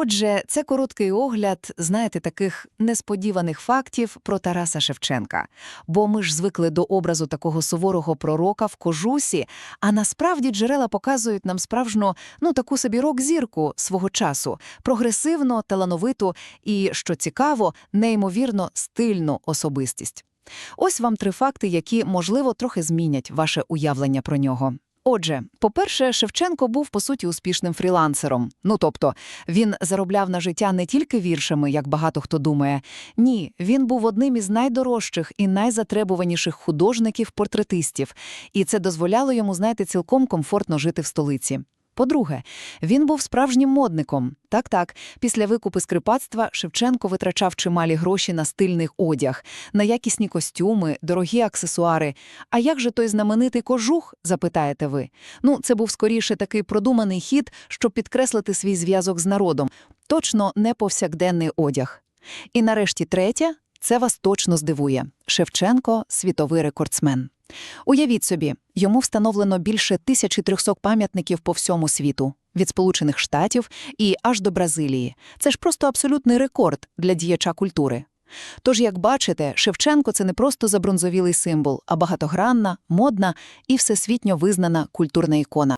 Отже, це короткий огляд, знаєте, таких несподіваних фактів про Тараса Шевченка. Бо ми ж звикли до образу такого суворого пророка в кожусі, а насправді джерела показують нам справжню, ну таку собі рок-зірку свого часу, прогресивно, талановиту і, що цікаво, неймовірно стильну особистість. Ось вам три факти, які, можливо, трохи змінять ваше уявлення про нього. Отже, по-перше, Шевченко був, по суті, успішним фрілансером. Ну, тобто, він заробляв на життя не тільки віршами, як багато хто думає. Ні, він був одним із найдорожчих і найзатребуваніших художників-портретистів. І це дозволяло йому, знаєте, цілком комфортно жити в столиці. По-друге, він був справжнім модником. Так-так, після викупи скрипацтва Шевченко витрачав чималі гроші на стильний одяг, на якісні костюми, дорогі аксесуари. А як же той знаменитий кожух, запитаєте ви? Ну, це був скоріше такий продуманий хід, щоб підкреслити свій зв'язок з народом. Точно не повсякденний одяг. І нарешті третє – це вас точно здивує. Шевченко – світовий рекордсмен. Уявіть собі, йому встановлено більше 1300 пам'ятників по всьому світу, від Сполучених Штатів і аж до Бразилії. Це ж просто абсолютний рекорд для діяча культури. Тож, як бачите, Шевченко – це не просто забронзовілий символ, а багатогранна, модна і всесвітньо визнана культурна ікона.